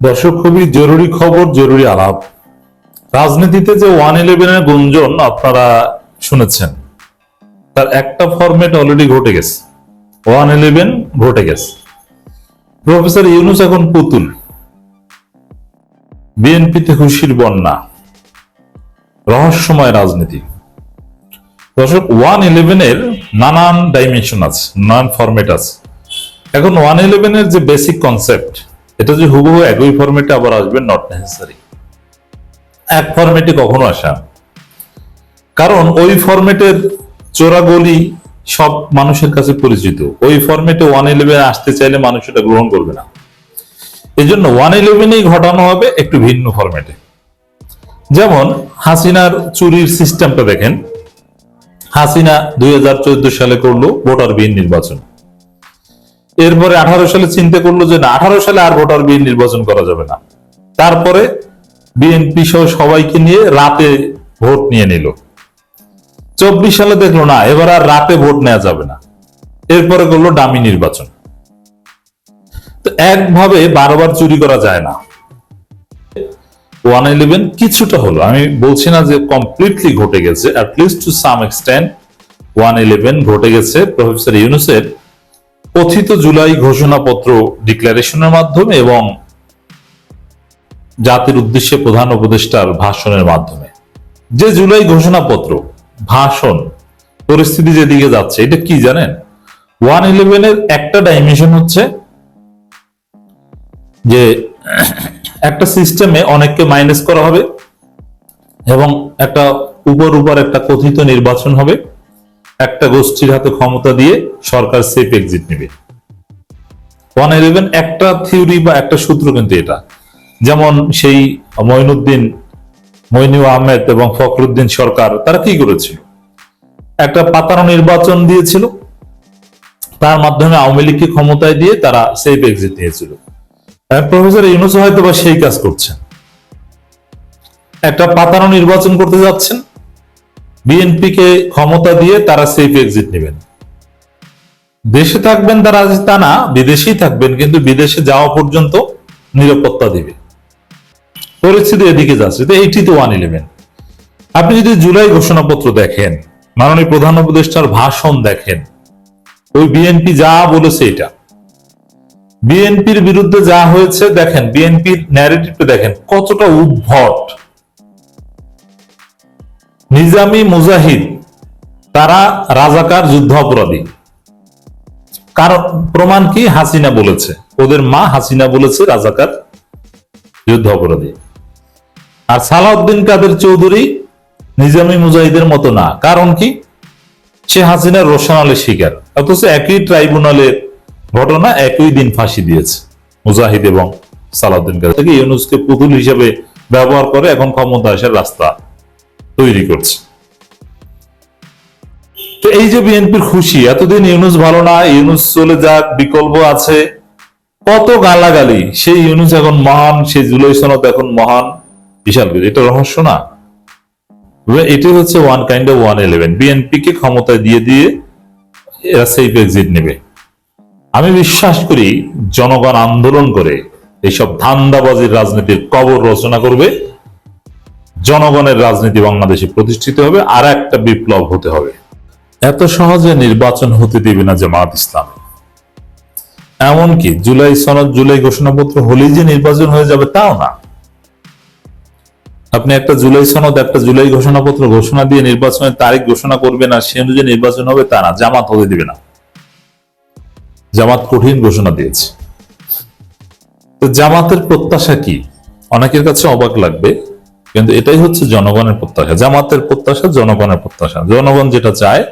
দর্শক, খুবই জরুরি খবর, জরুরি আলাপ। রাজনীতিতে যে ওয়ান ইলেভেনের গুঞ্জন আপনারা শুনেছেন, তার একটা ফরম্যাট অলরেডি ঘটে গেছে। ওয়ান ইলেভেন ঘটে গেছে। প্রফেসর ইউনুস এখন পুতুল। বিএনপিতে খুশির বন্যা। রহস্যময় রাজনীতি। দর্শক, ওয়ান ইলেভেনের নানান ডাইমেনশন আছে, নানান ফরম্যাট আছে। এখন ওয়ান ইলেভেনের যে বেসিক কনসেপ্ট এটা যে হুবহু একই ফরম্যাটে আবার আসবে নট নেসেসারি এক ফরম্যাটে কখনো আসা কারণ ওই ফরম্যাটের চোরাগলি সব মানুষের কাছে পরিচিত। ওই ফরম্যাটে ওয়ান ইলেভেন আসতে চাইলে মানুষ এটা গ্রহণ করবে না। এই জন্য ওয়ান ইলেভেনেই ঘটানো হবে একটু ভিন্ন ফরম্যাটে যেমন হাসিনার চুরির সিস্টেমটা দেখেন। হাসিনা দুই হাজার চোদ্দ সালে করল ভোটার বিহীন নির্বাচন। এরপরে আঠারো সালে চিন্তা করল যে না, আঠারো সালে আর ভোটার বিহীন নির্বাচন করা যাবে না। তারপরে বিএনপি সহ সবাইকে নিয়ে রাতে ভোট নিয়ে নিল। চব্বিশ সালে দেখল না, এবার আর রাতে ভোট নেওয়া যাবে না। এরপরে করল ডামি নির্বাচন। তো একভাবে বারবার চুরি করা যায় না। ওয়ান ইলেভেন কিছুটা হলো, আমি বলছি না যে কমপ্লিটলি ঘটে গেছে at least to some extent one eleven ঘটে গেছে। প্রফেসর ইউনুসের কথিত জুলাই ঘোষণাপত্র ডিক্লারেশনের মাধ্যমে এবং জাতির উদ্দেশ্যে প্রধান উপদেষ্টার ভাষণের মাধ্যমে। যে জুলাই ঘোষণাপত্র, ভাষণ, পরিস্থিতি যেদিকে যাচ্ছে, এটা কি জানেন? ওয়ান ইলেভেনের একটা ডাইমেনশন হচ্ছে যে একটা সিস্টেমে অনেককে মাইনাস করা হবে এবং একটা উপর উপর একটা কথিত নির্বাচন হবে। একটা গোষ্ঠীর হাতে ক্ষমতা দিয়ে সরকার সেফ এক্সিট নেবে। ওয়ান ইলেভেন একটা থিওরি বা একটা সূত্র কিন্তু এটা। যেমন সেই মঈনুদ্দিন মইনু আহমেদ এবং ফখরুদ্দিন সরকার, তারা কি করেছিল একটা পাতানো নির্বাচন দিয়েছিল। তার মাধ্যমে আওয়ামী লীগকে ক্ষমতায় দিয়ে তারা সেফ এক্সিট নিয়েছিল। প্রফেসর ইউনুস হয়তো বা সেই কাজ করছেন। একটা পাতানো নির্বাচন করতে যাচ্ছেন। বিএনপি কে ক্ষমতা দিয়ে তারা সেফ এক্সিট নেবেন। দেশে থাকবেন তারা তা না, বিদেশেই থাকবেন, কিন্তু বিদেশে যাওয়া পর্যন্ত নিরাপত্তা দিবে। পরিস্থিতি এদিকে যাচ্ছে, তো এইটি তো ওয়ান ইলেভেন আপনি যদি জুলাই ঘোষণাপত্র দেখেন, মাননীয় প্রধান উপদেষ্টার ভাষণ দেখেন, ওই বিএনপি যা বলেছে এটা। বিএনপির বিরুদ্ধে যা হয়েছে, দেখেন, বিএনপির ন্যারেটিভটা দেখেন, কতটা উদ্ভট। নিজামি মুজাহিদ, তারা রাজাকার যুদ্ধ অপরাধী। কারণ প্রমাণ কি? হাসিনা বলেছে। ওদের মা হাসিনা বলেছে রাজাকার যুদ্ধ অপরাধী। আর সালাউদ্দিন কাদের চৌধুরী নিজামি মুজাহিদের মতো না। কারণ কি? সে হাসিনার রোশনালের শিকার। অথচ একই ট্রাইব্যুনালের ঘটনা একই দিন ফাঁসি দিয়েছে মুজাহিদ এবং সালাউদ্দিন কাদের। থেকে ইউনুসকে পুতুল হিসেবে ব্যবহার করে এখন ক্ষমতা আসার রাস্তা তৈরি করছে। তো এই যে বিএনপির খুশি, এতদিন ইউনুস ভালো না, ইউনুস চলে যাক, বিকল্প আছে। কত গালাগালি, সেই ইউনুস এখন মহান, সেই জুলাই সনদ এখন মহান, বিশাল এটা রহস্য না। এটি হচ্ছে one kind of one eleven BNP কে ক্ষমতায় দিয়ে দিয়ে এরা সেফ এক্সিট নেবে। আমি বিশ্বাস করি, জনগণ আন্দোলন করে এইসব ধান্দাবাজির রাজনীতির কবর রচনা করবে। জনগণের রাজনীতি বাংলাদেশে প্রতিষ্ঠিত হবে, আর একটা বিপ্লব হতে হবে। এত সহজে নির্বাচন হতে দিবে না জামাত ইসলাম। এমনকি জুলাই সনদ, জুলাই ঘোষণাপত্র হলেই যে নির্বাচন হয়ে যাবে তাও না। আপনি একটা জুলাই সনদ, একটা জুলাই ঘোষণাপত্র ঘোষণা দিয়ে নির্বাচনের তারিখ ঘোষণা করবে না সে অনুযায়ী নির্বাচন হবে তা না, জামাত হতে দিবে না। জামাত কঠিন ঘোষণা দিয়েছে। তো জামাতের প্রত্যাশা কি? অনেকের কাছে অবাক লাগবে। কিন্তু এটাই হচ্ছে জনগণের প্রত্যাশা। জামাতের প্রত্যাশা জনগণের প্রত্যাশা। জনগণ যেটা চায়,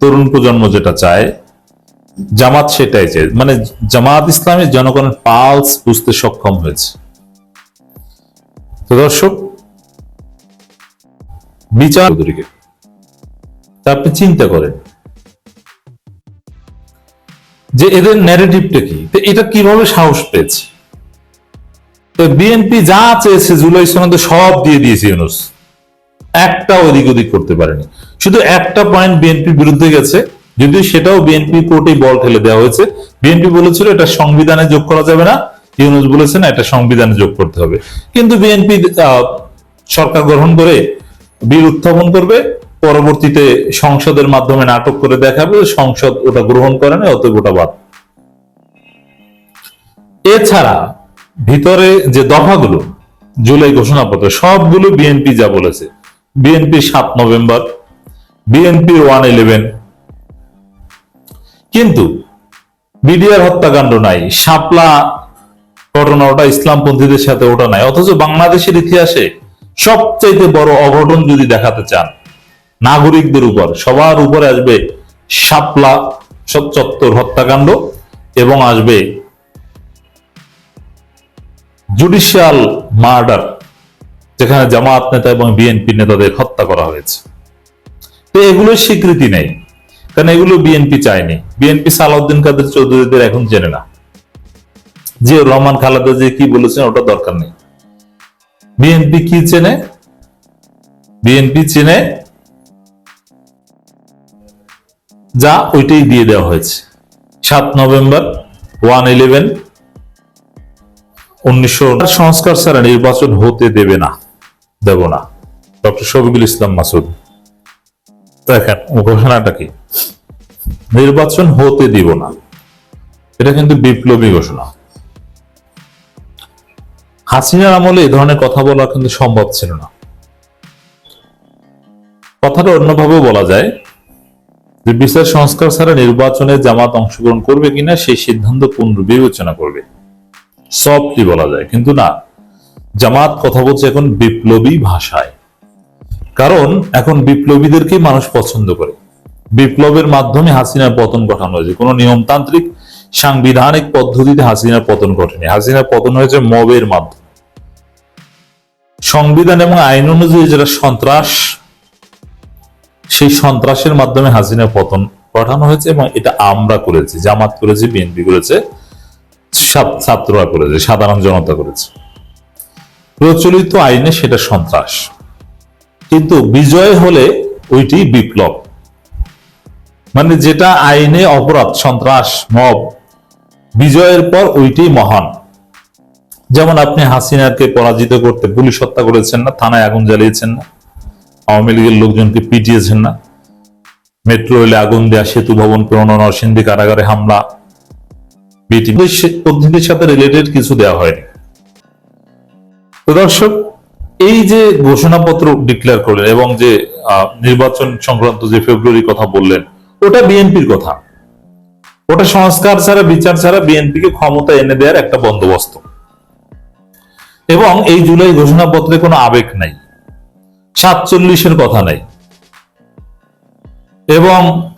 তরুণ প্রজন্ম যেটা চায়, জামাত সেটাই চায়। মানে জামাত ইসলামী জনগণের পালস বুঝতে সক্ষম হয়েছে। তো দর্শক, বিচার আপনি চিন্তা করেন। যে এদের ন্যারেটিভটা কি? এটা কীভাবে সাহস পেয়েছে? বিএনপি যা চেয়েছে জুলাই সনদে সব দিয়ে দিয়েছে ইউনুস। একটা ওদিক ওদিক করতে পারেনি। শুধু একটা পয়েন্ট বিরুদ্ধে গেছে, যদিও সেটাও বিএনপি বল দেওয়া হয়েছে। বিএনপি বলেছিল, এটা সংবিধানে যোগ করা যাবে না। ইউনুস এটা সংবিধানে যোগ করতে হবে। কিন্তু বিএনপি সরকার গ্রহণ করে বিল উত্থাপন করবে, পরবর্তীতে সংসদের মাধ্যমে নাটক করে দেখাবে, সংসদ ওটা গ্রহণ করে না, অতএব ওটা বাদ। এছাড়া ভিতরে যে দফাগুলো, জুলাই ঘোষণাপত্র, সবগুলো বিএনপি যা বলেছে। বিএনপি সাত নভেম্বর বিএনপি ওয়ান ইলেভেন কিন্তু বিডিআর হত্যাকাণ্ড নাই, শাপলা ঘটনা ওটা ইসলামপন্থীদের সাথে ওটা নাই, অথচ বাংলাদেশের ইতিহাসে সবচাইতে বড় অঘটন যদি দেখাতে চান, নাগরিকদের উপর, সবার উপরে আসবে শাপলা চত্বর হত্যাকাণ্ড এবং আসবে জুডিশিয়াল মার্ডার যেখানে জামাত নেতা এবং বিএনপি নেতাদের হত্যা করা হয়েছে। তো এগুলো স্বীকৃতি নেই, কারণ এগুলো বিএনপি চায়নি। বিএনপি সালাউদ্দিন কাদের চৌধুরীদের এখন জেনে না যে রহমান খালেদা যে কি বলেছেন ওটা দরকার নেই। বিএনপি কি চেনে? বিএনপি চেনে যা ওইটাই দিয়ে দেওয়া হয়েছে। সাত নভেম্বর ওয়ান ইলেভেন উনিশশো সংস্কার ছাড়া নির্বাচন হতে দেবে না, দেব না। ডক্টর শফিকুল ইসলাম মাসুদ, দেখেন ঘোষণাটা কি? নির্বাচন হতে দিব না। এটা কিন্তু বিপ্লবী ঘোষণা। হাসিনার আমলে এই ধরনের কথা বলা কিন্তু সম্ভব ছিল না। কথাটা অন্যভাবেও বলা যায় যে বিচার সংস্কার ছাড়া নির্বাচনে জামাত অংশগ্রহণ করবে কিনা, সেই সিদ্ধান্ত পুনর্বিবেচনা করবে। সফটলি বলা যায়, কিন্তু না। জামাত কথা বলছে এখন বিপ্লবী ভাষায়। কারণ এখন বিপ্লবীদেরকে মানুষ পছন্দ করে। বিপ্লবের মাধ্যমে হাসিনার পতন ঘটানো হয়েছে। কোনো নিয়মতান্ত্রিক, সাংবিধানিক পদ্ধতিতে হাসিনার পতন ঘটেনি। হাসিনার পতন হয়েছে মবের মাধ্যমে। সংবিধান এবং আইন অনুযায়ী যেটা সন্ত্রাস, সেই সন্ত্রাসের মাধ্যমে হাসিনার পতন ঘটানো হয়েছে এবং এটা আমরা করেছি, জামাত করেছি, বিএনপি করেছে। ছাত্ররা করেছে, সাধারণ জনতা করেছে। প্রচলিত আইনে সেটা সন্ত্রাস। কিন্তু বিজয় হলে ওইটি বিপ্লব। মানে যেটা আইনে অপরাধ, সন্ত্রাস, মব, বিজয়ের পর ওইটি মহান। যেমন আপনি হাসিনাকে পরাজিত করতে পুলিশ হত্যা করেছেন না, থানায় আগুন জ্বালিয়েছেন না, আওয়ামী লীগের লোকজনকে পিটিয়েছেন না, মেট্রো রেলে আগুন দেয়া, সেতু ভবন, পুরনো নরসিংদী কারাগারে হামলা বিটি সাথে রিলেটেড কিছু দেওয়া হয়নি। তো দর্শক, এই যে ঘোষণাপত্র ডিক্লেয়ার করলেন এবং যে নির্বাচন সংক্রান্ত যে ফেব্রুয়ারি কথা বললেন, ওটা বিএনপির কথা। ওটা সংস্কার ছাড়া, বিচার ছাড়া বিএনপিকে ক্ষমতা এনে দেওয়ার একটা বন্দোবস্ত। এবং এই জুলাই ঘোষণাপত্রে কোনো আবেগ নাই। সাতচল্লিশের কথা নাই। এবং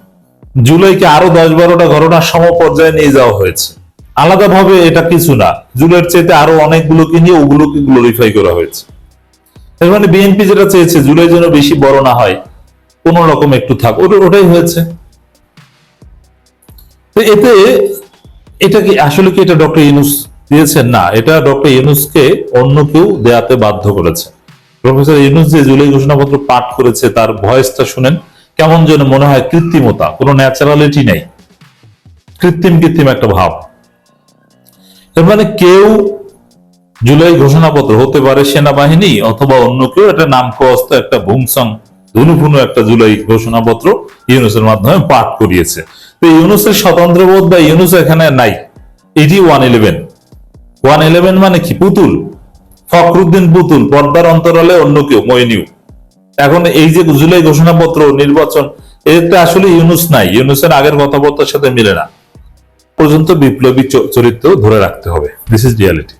জুলাইকে আরও দশ বারোটা ঘটনা সম পর্যায়ে নিয়ে যাওয়া হয়েছে। আলাদাভাবে এটা কিছু না। জুলাইয়ের চাইতে আরও অনেকগুলোকে নিয়ে ওগুলোকে গ্লোরিফাই করা হয়েছে। এর মানে বিএনপি যেটা চেয়েছে, জুলাই যেন বেশি বড় না হয়, কোন রকম একটু থাক ওটাই হয়েছে। এতে এটা কি আসলে কি এটা ডক্টর ইউনুস দিয়েছেন? না, এটা ডক্টর ইউনুসকে অন্য কেউ দেয়াতে বাধ্য করেছে। প্রফেসর ইউনুস যে জুলাই ঘোষণাপত্র পাঠ করেছে, তার ভয়েসটা শুনেন, কেমন যেন মনে হয় কৃত্রিমতা, কোনো ন্যাচারালিটি নেই। কৃত্রিম কৃত্রিম একটা ভাব। এর মানে কেউ জুলাই ঘোষণাপত্র হতে পারে সেনাবাহিনী অথবা অন্য কেউ একটা নামকস্ত একটা ভুংসং ধুনুফুনু একটা জুলাই ঘোষণাপত্র ইউনুসের মাধ্যমে পাঠ করিয়েছে। তো ইউনুসের স্বতন্ত্র বোধ বা ইউনুস এখানে নাই। এটি ওয়ান ইলেভেন। ওয়ান ইলেভেন মানে কি? পুতুল। ফখরুদ্দিন পুতুল, পর্দার অন্তরালে অন্য কেউ, মইনিউ। এখন এই যে জুলাই ঘোষণাপত্র নির্বাচন, এতে আসলে ইউনুস নাই। ইউনুসের আগের কথাবার্তার সাথে মিলে না। পর্যন্ত বিপ্লবী চরিত্র ধরে রাখতে হবে। দিস ইজ রিয়ালিটি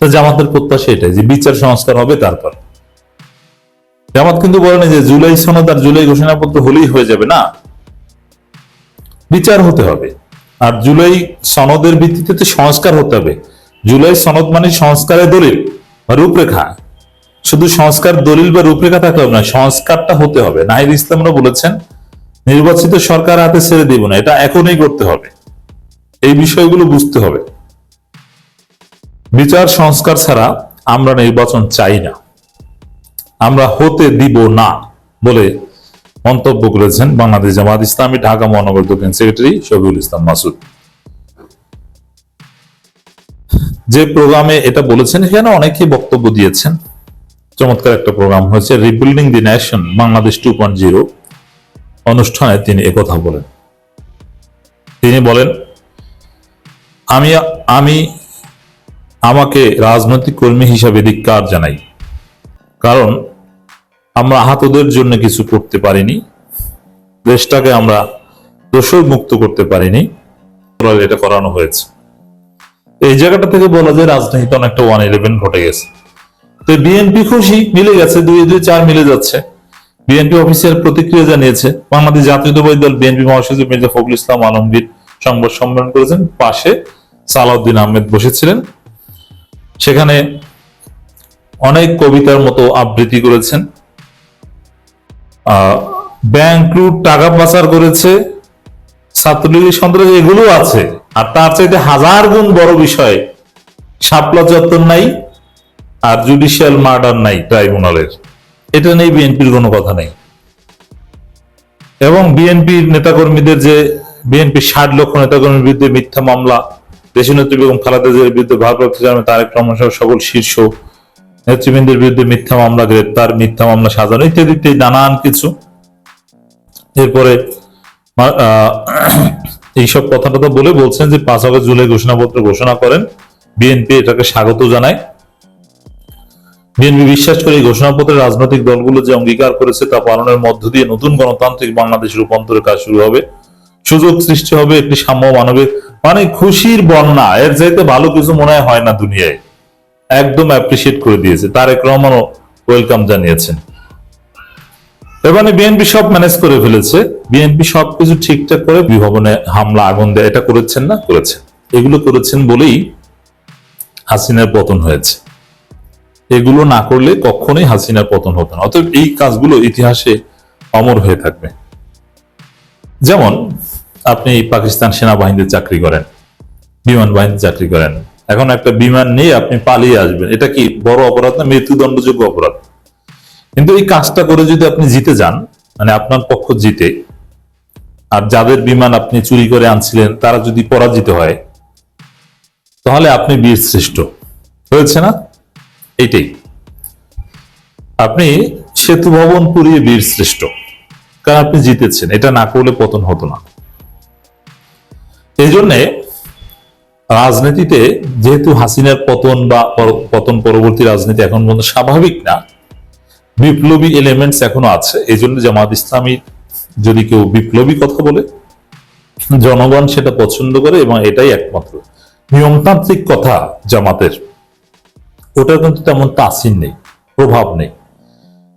জামাতের প্রত্যাশা এটাই যে বিচার সংস্কার হবে তারপর। জামাত কিন্তু বলেনি যে জুলাই সনদ আর জুলাই ঘোষণাপত্র হলেই হয়ে যাবে, না। বিচার হতে হবে। আর জুলাই সনদের ভিত্তিতে তো সংস্কার হতে হবে। জুলাই সনদ মানে সংস্কারের দলিল বা রূপরেখা। শুধু সংস্কার দলিল বা রূপরেখা থাকতে হবে না, সংস্কারটা হতে হবে। নাহিদ ইসলামরা বলেছেন নির্বাচিত সরকার হাতে ছেড়ে দিব না, এটা এখনই করতে হবে। এই বিষয়গুলো বুঝতে হবে। বিচার সংস্কার ছাড়া আমরা নির্বাচন চাই না। আমরা হতে দিব না বলে মন্তব্য করেছেন বাংলাদেশ জামাত ইসলামী, ঢাকা মহানগর দক্ষিণ সেক্রেটারি শফিউল ইসলাম মাসুদ। যে প্রোগ্রামে এটা বলেছেন সেখানে অনেকেই বক্তব্য দিয়েছেন। চমৎকার একটা প্রোগ্রাম হয়েছে rebuilding the nation Bangladesh two point zero অনুষ্ঠানে তিনি একথা বলেন। তিনি বলেন, আমি আমি আমাকে রাজনৈতিক কর্মী হিসাবে ধিক্কার জানাই। কারণ আমরা আহতদের জন্য কিছু করতে পারিনি, দেশটাকে আমরা দোষর মুক্ত করতে পারিনি এটা করানো হয়েছে। এই জায়গাটা থেকে বলা যায় রাজনীতিতে অনেকটা ওয়ান ইলেভেন ঘটে গেছে। তো বিএনপি খুশি, মিলে গেছে, দুই দুই, চার মিলে যাচ্ছে। বিএনপি অফিসিয়াল প্রতিক্রিয়া জানিয়েছে, বাংলাদেশ জাতীয়তাবাদী দল বিএনপি মহাসচিব মির্জা ফখরুল ইসলাম আলমগীর সংবাদ সম্মেলন করেছেন। পাশে সালাউদ্দিন আহমেদ বসেছিলেন। সেখানে অনেক কবিতার মতো আবৃত্তি করেছেন। ব্যাংক লুট, টাকা পাচার করেছে। ছাত্রলীগের সন্ত্রাস এগুলো আছে, আর তার চাইতে হাজার গুণ বড় বিষয়, শাপলা চত্বর নাই আর জুডিশিয়াল মার্ডার নাই ট্রাইব্যুনালের এটা নেই বিএনপির কোনো কথা নেই। এবং বিএনপির নেতাকর্মীদের যে বিএনপির ষাট লক্ষ নেতাকর্মীর বিরুদ্ধে মিথ্যা মামলা দেশীয় নেত্রী বেগম খালেদা জিয়ার বিরুদ্ধে ভারপ্রাপ্ত চেয়ারম্যান তারেক রহমান সহ সকল শীর্ষ নেতৃবৃন্দের বিরুদ্ধে মিথ্যা মামলা, গ্রেপ্তার, মিথ্যা মামলা, সাজানো ইত্যাদি ইত্যাদি নানান কিছু। এরপরে এইসব কথাটা তো বলে বলছেন যে পাঁচ আগস্ট জুলাই ঘোষণাপত্র ঘোষণা করেন। বিএনপি এটাকে স্বাগত জানায়। বিএনপি বিশ্বাস করে এই ঘোষণাপত্রে রাজনৈতিক দলগুলো যে অঙ্গীকার করেছে তা পালনের মধ্য দিয়ে নতুন গণতান্ত্রিক বাংলাদেশ রূপান্তরের কাজ শুরু হবে। সুযোগ সৃষ্টি হবে, একটি সাম্য মানবিক মানে খুশির বন্যা। এর চাইতে ভালো কিছু মনে হয় না দুনিয়ায়। একদম অ্যাপ্রিসিয়েট করে দিয়েছে। তারেক রহমানও ওয়েলকাম জানিয়েছেন। এবারে বিএনপি সব ম্যানেজ করে ফেলেছে। বিএনপি সবকিছু ঠিকঠাক করে বিভবনে হামলা, আগুন দেয়, এটা করেছেন না? করেছেন। এগুলো করেছেন বলেই হাসিনার পতন হয়েছে। এগুলো না করলে কখনোই হাসিনার পতন হতো না। অতএব এই কাজগুলো ইতিহাসে অমর হয়ে থাকবে। যেমন আপনি পাকিস্তান সেনাবাহিনীতে চাকরি করেন, বিমান বাহিনীতে চাকরি করেন। এখন একটা বিমান নিয়ে আপনি পালিয়ে আসবেন। এটা কি বড় অপরাধ না মৃত্যুদণ্ডযোগ্য অপরাধ? কিন্তু এই কাজটা করে যদি আপনি জিতে যান মানে আপনার পক্ষ জিতে, আর যাদের বিমান আপনি চুরি করে আনছিলেন, তারা যদি পরাজিত হয়, তাহলে আপনি বীর শ্রেষ্ঠ হয়েছে না? এইটাই আপনি সেতু ভবন পুড়িয়ে বীর শ্রেষ্ঠ। কারণ আপনি জিতেছেন, এটা না করলে পতন হতো না। এই জন্যে রাজনীতিতে যেহেতু হাসিনার পতন বা পতন পরবর্তী রাজনীতি এখন পর্যন্ত স্বাভাবিক না, বিপ্লবী এলিমেন্টস এখনও আছে। এই জন্য জামাত ইসলামী যদি কেউ বিপ্লবী কথা বলে, জনগণ সেটা পছন্দ করে এবং এটাই একমাত্র। নিয়মতান্ত্রিক কথা জামাতের। ওটা কিন্তু তেমন তাসিন নেই, প্রভাব নেই।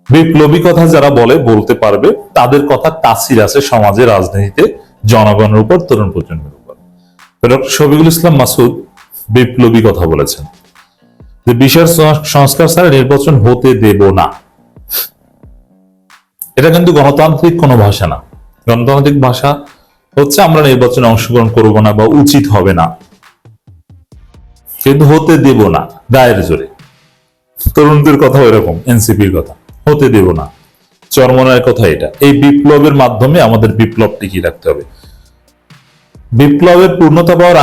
বিপ্লবী কথা যারা বলে, বলতে পারবে, তাদের কথা তাসির আছে সমাজে রাজনীতিতে, জনগণের উপর, তরুণ প্রজন্মের উপর। ডক্টর শফিকুল ইসলাম মাসুদ বিপ্লবী কথা বলেছেন যে বিশাল সংস্কার ছাড়া নির্বাচন হতে দেব না। এটা কিন্তু গণতান্ত্রিক কোনো ভাষা না। গণতান্ত্রিক ভাষা হচ্ছে, আমরা নির্বাচনে অংশগ্রহণ করব না বা উচিত হবে না। কিন্তু হতে দেব না, দায়ের জোরে। তরুণদের কথা এরকম এনসিপির কথা। হতে দেব না। চরমনার কথা এটা। এই বিপ্লবের মাধ্যমে আমাদের বিপ্লব টিকিয়ে রাখতে হবে। বিপ্লবের পূর্ণতা পাওয়ার